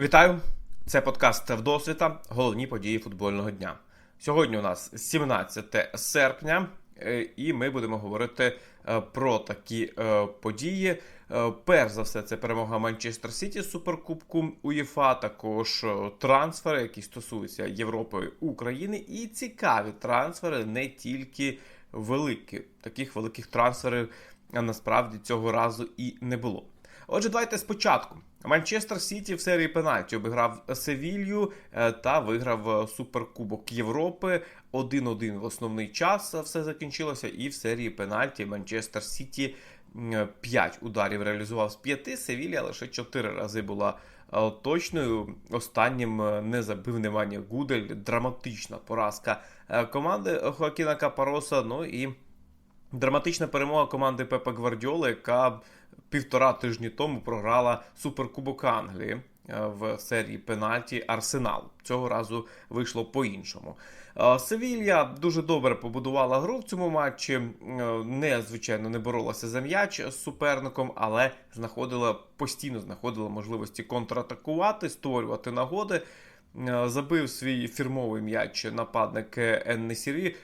Вітаю! Це подкаст Вдосвіта. Головні події футбольного дня. Сьогодні у нас 17 серпня, е, і ми будемо говорити е, про такі е, події. Перш за все, це перемога Манчестер Сіті з Суперкубку УЄФА, також трансфери, які стосуються Європи України, і цікаві трансфери не тільки великі. Таких великих трансферів насправді цього разу і не було. Отже, давайте спочатку. Манчестер Сіті в серії пенальті обіграв Севілью е, та виграв Суперкубок Європи. 1-1 в основний час все закінчилося. І в серії пенальті Манчестер Сіті 5 ударів реалізував з 5. Севілія лише 4 рази була е, точною. Останнім е, не забив Немання Гудель. Драматична поразка команди Хоакіна Капароса. Ну і драматична перемога команди Пепа Гвардіоли, яка півтора тижні тому програла Суперкубок Англії е, в серії пенальті Арсенал. Цього разу вийшло по-іншому. Е, Севілья дуже добре побудувала гру в цьому матчі. Е, не звичайно не боролася за м'яч з суперником, але знаходила постійно знаходила можливості контратакувати, створювати нагоди. Забив свій фірмовий м'яч нападник Еннесірі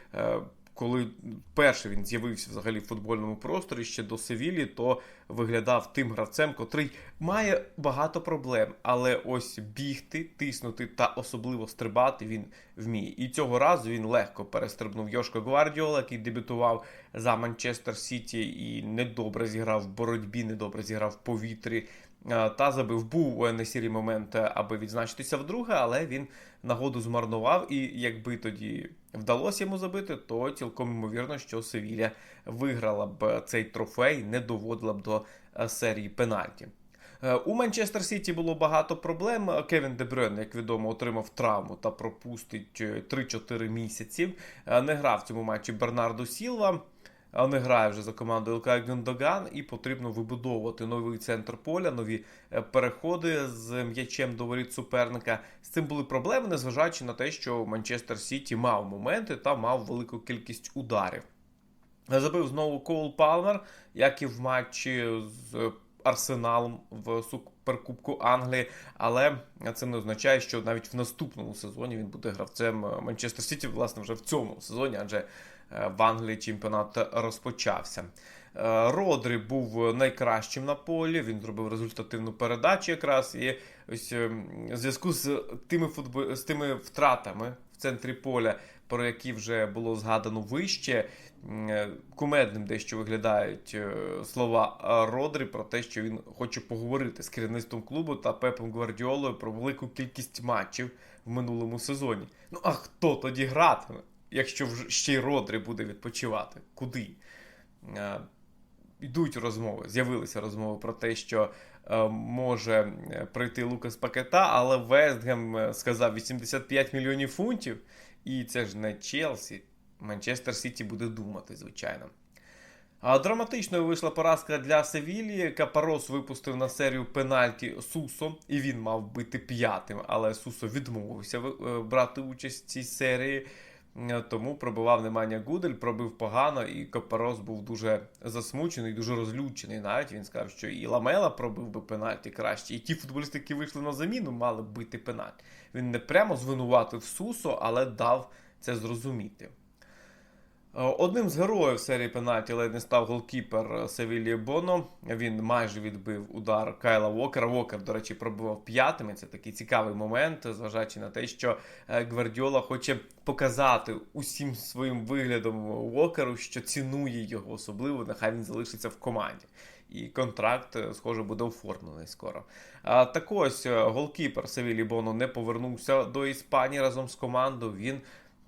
коли перший він з'явився взагалі в футбольному просторі ще до Севілі, то виглядав тим гравцем, котрий має багато проблем, але ось бігти, тиснути та особливо стрибати він вміє. І цього разу він легко перестрибнув Йошко Гвардіола, який дебютував за Манчестер Сіті і недобре зіграв в боротьбі, недобре зіграв в повітрі. Та забив був у Енесірі момент, аби відзначитися вдруге, але він нагоду змарнував. І якби тоді вдалося йому забити, то цілком ймовірно, що Севілля виграла б цей трофей, не доводила б до е, серії пенальті. Е, у Манчестер Сіті було багато проблем. Кевін Дебрен, як відомо, отримав травму та пропустить 3-4 е, місяці. Не грав в цьому матчі Бернардо Сілва не грає вже за командою ЛК Гюндоган, і потрібно вибудовувати новий центр поля, нові е, переходи з м'ячем до воріт суперника. З цим були проблеми, незважаючи на те, що Манчестер Сіті мав моменти та мав велику кількість ударів. Забив знову Коул Палмер, як і в матчі з Арсеналом в Суперкубку Англії, але це не означає, що навіть в наступному сезоні він буде гравцем Манчестер Сіті, власне, вже в цьому сезоні, адже Е, в Англії чемпіонат розпочався. Е, Родрі був найкращим на полі. Він зробив результативну передачу, якраз і ось е, в зв'язку з тими футбол... з тими втратами в центрі поля, про які вже було згадано вище. Кумедним дещо виглядають слова Родрі про те, що він хоче поговорити з керівництвом клубу та Пепом Гвардіолою про велику кількість матчів в минулому сезоні. Ну а хто тоді гратиме? Якщо ще й Родрі буде відпочивати, куди? Е, йдуть розмови, з'явилися розмови про те, що е, може е, прийти Лукас Пакета, але Вестгем сказав 85 мільйонів фунтів, і це ж не Челсі. Манчестер Сіті буде думати, звичайно. А Драматичною вийшла поразка для Севілії. Капарос випустив на серію пенальті Сусо, і він мав бути п'ятим, але Сусо відмовився брати участь в цій серії. Е, тому пробивав Немання Гудель, пробив погано, і Копарос був дуже засмучений, дуже розлючений. Навіть він сказав, що і Ламела пробив би пенальті краще. І ті футболісти, які вийшли на заміну, мали б бити пенальті. Він не прямо звинуватив Сусо, але дав це зрозуміти. Е, одним з героїв серії пенальті ледь не став голкіпер Севілії Боно. Він майже відбив удар Кайла Вокера. Вокер, до речі, пробував п'ятими. Це такий цікавий момент, зважаючи на те, що е, Гвардіола хоче показати усім своїм виглядом Вокеру, що цінує його, особливо нехай він залишиться в команді. І контракт, е, схоже, буде оформлений скоро. Так ось голкіпер Севілі Боно не повернувся до Іспанії разом з командою. Він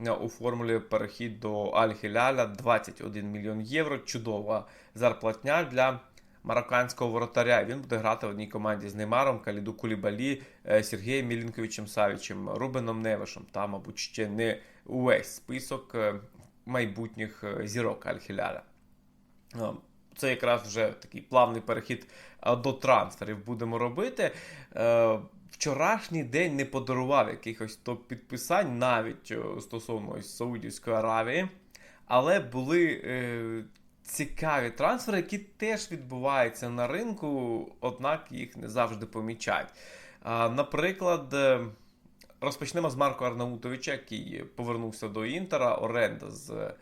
оформлює перехід до Аль-Хіляля 21 мільйон євро. Чудова зарплатня для марокканського воротаря. Він буде грати в одній команді з Неймаром, Каліду Кулібалі, е, Сергієм Мілінковичем Савічем, Рубеном Невишем та, мабуть, ще не увесь список е, майбутніх е, зірок Аль-Хіляля. Це якраз вже такий плавний перехід до трансферів будемо робити вчорашній день не подарував якихось топ-підписань, навіть стосовно ось Саудівської Аравії. Але були е, цікаві трансфери, які теж відбуваються на ринку, однак їх не завжди помічають. А, Наприклад, е, розпочнемо з Марко Арнаутовича, який повернувся до Інтера, оренда з е,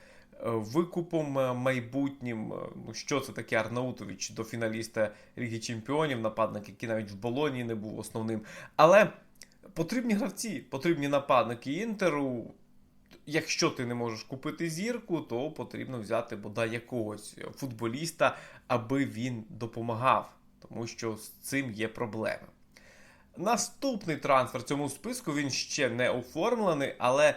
викупом е, майбутнім. Е, Ну, що це таке Арнаутович до фіналіста Ліги Чемпіонів, нападник, який навіть в Болоні не був основним. Але потрібні гравці, потрібні нападники Інтеру. Якщо ти не можеш купити зірку, то потрібно взяти бодай якогось футболіста, аби він допомагав, тому що з цим є проблеми. Наступний трансфер цьому списку він ще не оформлений, але е,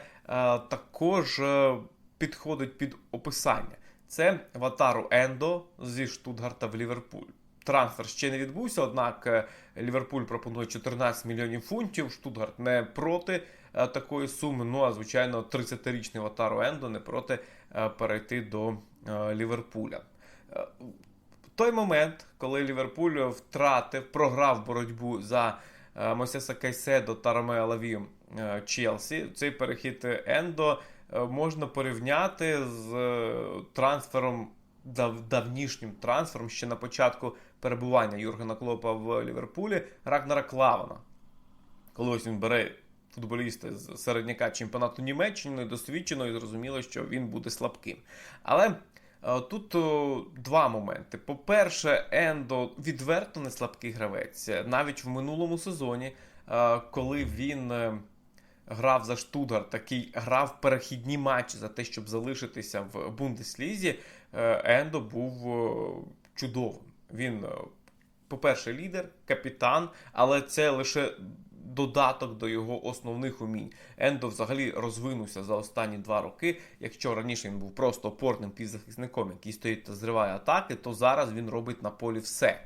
також е, підходить під описання. Це Ватару Ендо зі Штутгарта в Ліверпуль. Трансфер ще не відбувся, однак е, Ліверпуль пропонує 14 мільйонів фунтів. Штутгарт не проти е, такої суми. Ну а звичайно, 30-річний Ватару Ендо не проти е, перейти до Ліверпуля. Той момент, коли Ліверпуль втратив, програв боротьбу за Мосеса Кайседо та Ромео Лавію Челсі, цей перехід Ендо можна порівняти з е, трансфером, дав, давнішнім трансфером ще на початку перебування Юргена Клопа в Ліверпулі Рагнара Клавана. Коли ось він бере футболіста з середняка чемпіонату Німеччини, досвідчено і зрозуміло, що він буде слабким. Але е, тут о, два моменти. По-перше, Ендо відверто не слабкий гравець. Навіть в минулому сезоні, е, коли він. Грав за Штутгарт, такий грав перехідні матчі за те, щоб залишитися в Бундеслізі. е, Ендо був е, чудовим. Він, е, по-перше, лідер, капітан, але це лише додаток до його основних умінь. Ендо взагалі розвинувся за останні два роки. Якщо раніше він був просто опорним півзахисником, який стоїть та зриває атаки, то зараз він робить на полі все.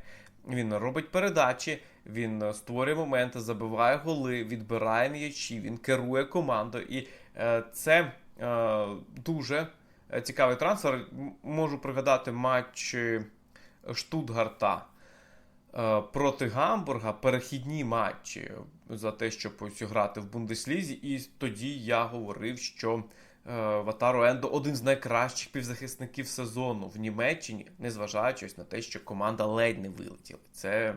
Він робить передачі, він створює моменти, забиває голи, відбирає м'ячі, він керує командою. І е, це е, дуже цікавий трансфер. Можу пригадати матч е, Штутгарта е, проти Гамбурга, перехідні матчі за те, щоб грати в Бундеслізі. І тоді я говорив, що е, Ватаро Ендо один з найкращих півзахисників сезону в Німеччині, незважаючи на те, що команда ледь не вилетіла. Це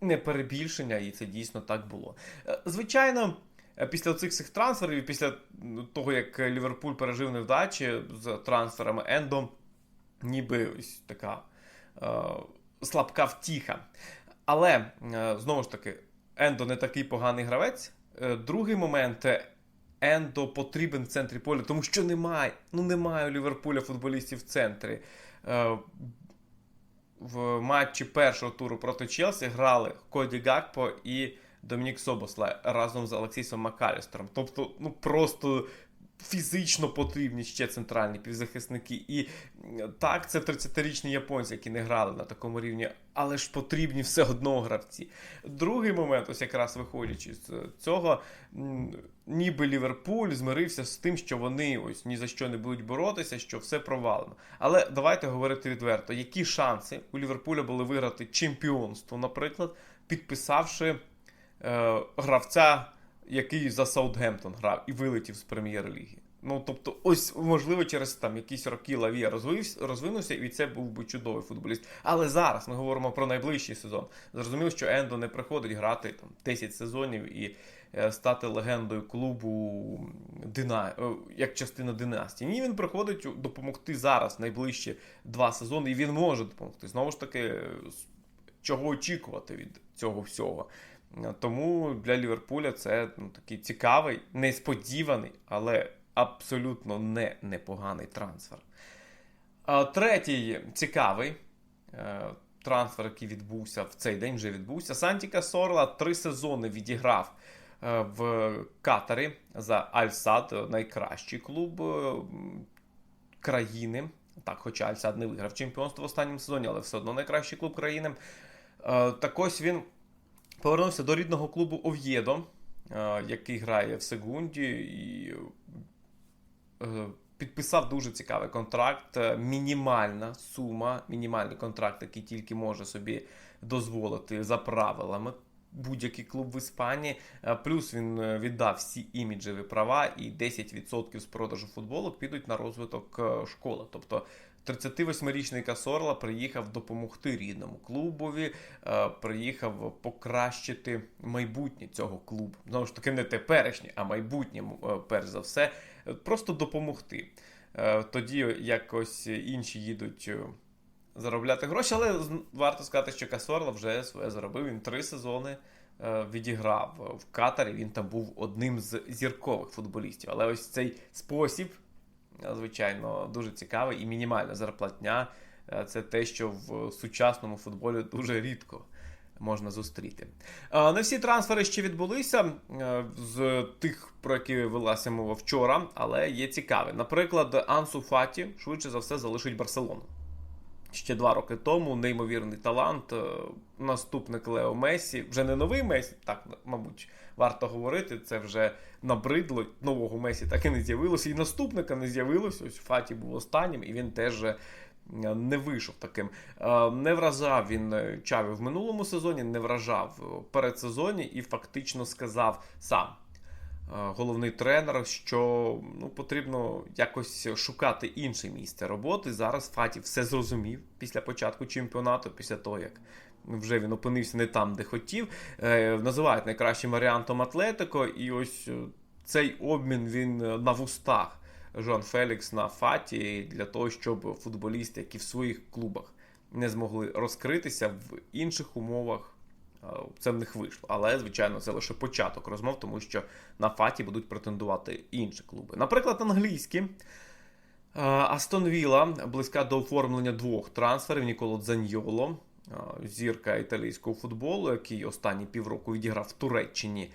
не перебільшення, і це дійсно так було. Е, Звичайно, е, після цих всіх трансферів, після того, як Ліверпуль пережив невдачі з трансферами Ендо, ніби ось така е, слабка втіха. Але е, знову ж таки, Ендо не такий поганий гравець. Другий момент. Е, Ендо потрібен в центрі поля, тому що немає. Ну немає у Ліверпуля футболістів в центрі. Е, в матчі першого туру проти Челсі грали Коді Гакпо і Домінік Собосла разом з Олексійсом Макалістером. Тобто, ну просто фізично потрібні ще центральні півзахисники. І так, це 30-річні японці, які не грали на такому рівні, але ж потрібні все одно гравці. Другий момент, ось якраз виходячи з цього, ніби Ліверпуль змирився з тим, що вони ось ні за що не будуть боротися, що все провалено. Але давайте говорити відверто, які шанси у Ліверпуля були виграти чемпіонство, наприклад, підписавши е, гравця, який за Саутгемптон грав і вилетів з прем'єр-ліги. Ну, тобто, ось, можливо, через там якісь роки Лавія розвився, розвинувся, і це був би чудовий футболіст. Але зараз ми говоримо про найближчий сезон. Зрозуміло, що Ендо не приходить грати там 10 сезонів і стати легендою клубу Дина... е, як частина династії. Ні, він приходить допомогти зараз найближчі два сезони, і він може допомогти. Знову ж таки, е, чого очікувати від цього всього. Е, Тому для Ліверпуля це ну, такий цікавий, несподіваний, але абсолютно не непоганий трансфер. Третій цікавий е, трансфер, який відбувся в цей день, вже відбувся. Сантіка Сорла три сезони відіграв е, в Катарі за Аль-Сад, найкращий клуб е, країни. Так, хоча Аль-Сад не виграв чемпіонство в останньому сезоні, але все одно найкращий клуб країни. Е, Так ось він повернувся до рідного клубу Ов'єдо, е, який грає в Сегунді, і е, підписав дуже цікавий контракт. Е, Мінімальна сума, мінімальний контракт, який тільки може собі дозволити за правилами. Будь-який клуб в Іспанії, Е, плюс він е, віддав всі іміджеві права, і 10% з продажу футболок підуть на розвиток е, школи. Тобто 38-річний Касорла приїхав допомогти рідному клубові, приїхав покращити майбутнє цього клубу. Знову ж таки, не теперішнє, а майбутнє, перш за все, просто допомогти. Тоді якось інші їдуть заробляти гроші, але варто сказати, що Касорла вже своє заробив. Він три сезони е, відіграв в Катарі. Він там був одним з зіркових футболістів. Але ось цей спосіб, е, звичайно, дуже цікавий і мінімальна зарплатня. е, Це те, що в сучасному футболі дуже рідко можна зустріти. Не всі трансфери ще відбулися з тих, про які велася мова вчора, але є цікаві. Наприклад, Ансу Фаті швидше за все залишить Барселону. Ще два роки тому неймовірний талант, е, наступник Лео Месі, вже не новий Месі, так, мабуть, варто говорити. Це вже набридло. Нового Месі так і не з'явилося, і наступника не з'явилося. Ось Фаті був останнім, і він теж е, не вийшов таким. Е, Не вражав він Чаві в минулому сезоні, не вражав передсезоні і фактично сказав сам. Е, Головний тренер, що ну, потрібно якось шукати інше місце роботи. Зараз Фаті все зрозумів після початку чемпіонату, після того, як вже він опинився не там, де хотів. Е, називають найкращим варіантом Атлетико, і ось е, цей обмін він на вустах. Жан Фелікс на Фаті для того, щоб футболісти, які в своїх клубах не змогли розкритися в інших умовах. Е, Це в них вийшло. Але, звичайно, це лише початок розмов, тому що на Фаті будуть претендувати інші клуби. Наприклад, англійські. Е, Астон Вілла близька до оформлення двох трансферів Ніколо Дзаньйоло, е, зірка італійського футболу, який останні півроку відіграв в Туреччині,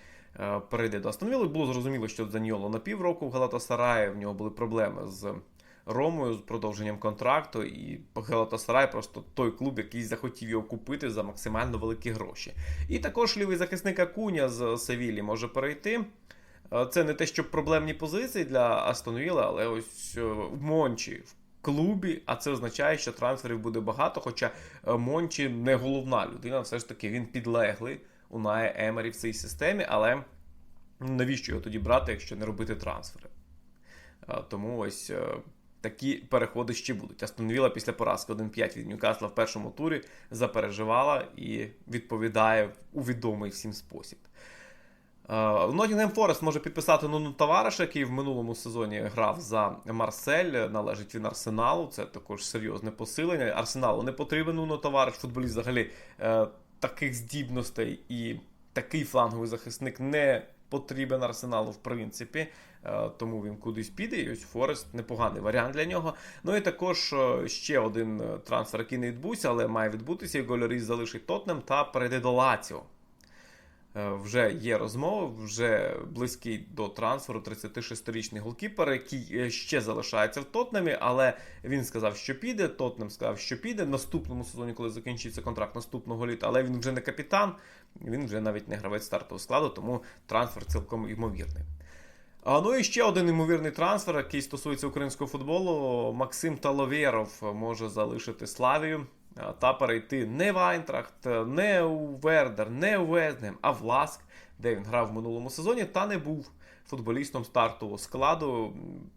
перейде до Астон Вілли. Було зрозуміло, що Дзаньйоло на півроку в Галатасараї, в нього були проблеми з Ромою, з продовженням контракту, і Галатасарай просто той клуб, який захотів його купити за максимально великі гроші. І також лівий захисник Акуня з Севілі може перейти. Е, Це не те, що проблемні позиції для Астон Вілла, але ось е, в Мончі в клубі, а це означає, що трансферів буде багато. Хоча е, Мончі не головна людина, все ж таки він підлеглий у Нає Емері в цій системі, але навіщо його тоді брати, якщо не робити трансфери? Тому ось такі переходи ще будуть. Астон Вілла після поразки 1-5 від Ньюкасла в першому турі запереживала і відповідає у відомий всім спосіб. Ноттінгем Форест може підписати Нуну Тавареша, який в минулому сезоні грав за Марсель. Належить він Арсеналу. Це також серйозне посилення. Арсеналу не потрібен Нуно Тавареш. Футболіст взагалі е, таких здібностей і такий фланговий захисник не потрібен Арсеналу, в принципі. Е, тому він кудись піде. І ось Форест непоганий варіант для нього. Ну і також е, ще один е, трансфер, який не відбувся, але має відбутися. Його Лоріс залишить Тотнем та перейде до Лаціо. Вже є розмови, вже близький до трансферу 36-річний голкіпер, який ще залишається в Тотнемі, але він сказав, що піде. Тотнем сказав, що піде в наступному сезоні, коли закінчиться контракт наступного літа. Але він вже не капітан, він вже навіть не гравець стартового складу, тому трансфер цілком ймовірний. А, ну і ще один ймовірний трансфер, який стосується українського футболу. Максим Таловєров може залишити Славію та перейти не в Айнтрахт, не у Вердер, не у Вездгем, а в Ласк, де він грав в минулому сезоні, та не був футболістом стартового складу.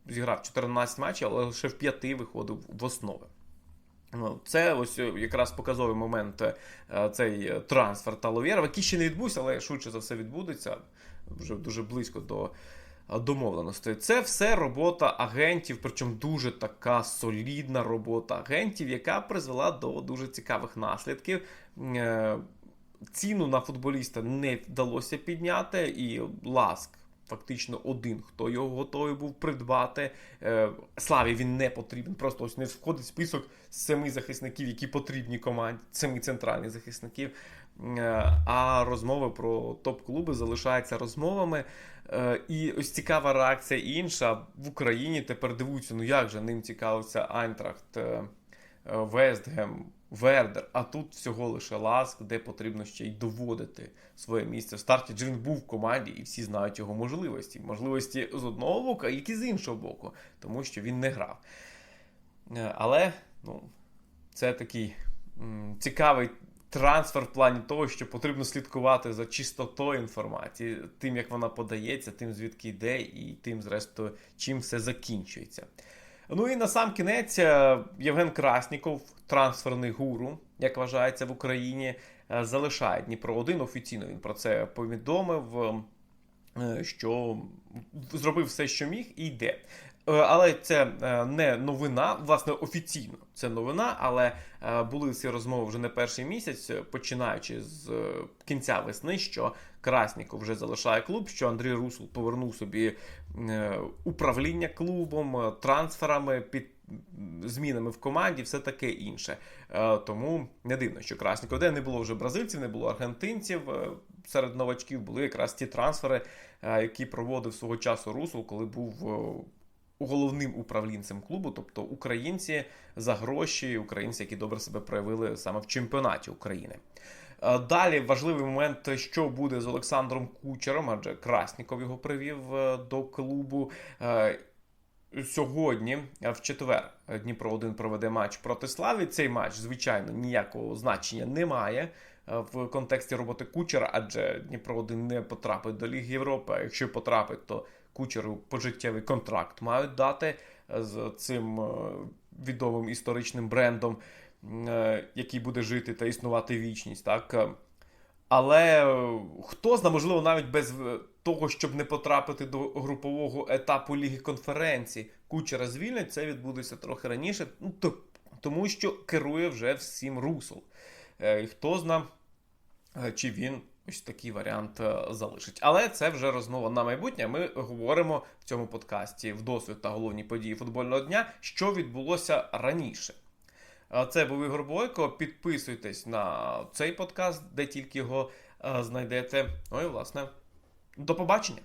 Зіграв 14 матчів, але лише в п'яти виходив в основи. Ну, Це ось е, якраз показовий момент е, цей е, трансфер Таловєрова, який ще не відбувся, але швидше за все відбудеться вже дуже близько до домовленостей. Це все робота агентів, причому дуже така солідна робота агентів, яка призвела до дуже цікавих наслідків. Ціну на футболіста не вдалося підняти, і Ласк. Фактично один, хто його готовий був придбати. Е, Славі він не потрібен. Просто ось не входить в список семи захисників, які потрібні команді, семи центральних захисників. Е, А розмови про топ-клуби залишаються розмовами. Е, І ось цікава реакція інша в Україні. Тепер дивуються, ну як же ним цікавився Айнтрахт, Вестгем, Вердер. А тут всього лише Ласк, де потрібно ще й доводити своє місце в старті. Він був в команді, і всі знають його можливості. Можливості з одного боку, а які з іншого боку, тому що він не грав. Е, Але ну, це такий цікавий трансфер в плані того, що потрібно слідкувати за чистотою інформації, тим, як вона подається, тим, звідки йде, і тим, зрештою, чим все закінчується. Ну і на сам кінець е, Євген Красніков, трансферний гуру, як вважається в Україні, е, залишає Дніпро 1 Офіційно він про це повідомив, е, що зробив все, що міг, і йде. Е, Але це е, не новина, власне, офіційно це новина, але е, були ці розмови вже не перший місяць, починаючи з кінця весни, що Красніков вже залишає клуб, що Андрій Русул повернув собі управління клубом, трансферами під змінами в команді, все таке інше. Тому не дивно, що Красніков, де не було вже бразильців, не було аргентинців. Серед новачків були якраз ті трансфери, які проводив свого часу Русул, коли був головним управлінцем клубу, тобто українці за гроші, українці, які добре себе проявили саме в чемпіонаті України. Е, Далі важливий момент, що буде з Олександром Кучером, адже Красніков його привів е, до клубу. Е, Сьогодні, в четвер, Дніпро 1 проведе матч проти Славі. Цей матч, звичайно, ніякого значення не має в контексті роботи Кучера, адже Дніпро 1 не потрапить до Ліги Європи. А якщо потрапить, то Кучеру пожиттєвий контракт мають дати е, з цим е, відомим історичним брендом, е, який буде жити та існувати вічність. Так? Але хто знає, можливо, навіть без того, щоб не потрапити до групового етапу Ліги конференцій, кучера звільнять, це відбудеться трохи раніше, ну, то, тому що керує вже всім Русул. Е, хто зна, е, чи він ось такий варіант е, залишить. Але це вже розмова на майбутнє. Ми говоримо в цьому подкасті в досвід та головні події футбольного дня, що відбулося раніше. Це був Ігор Бойко. Підписуйтесь на цей подкаст, де тільки його е, знайдете. Ну і власне, до побачення.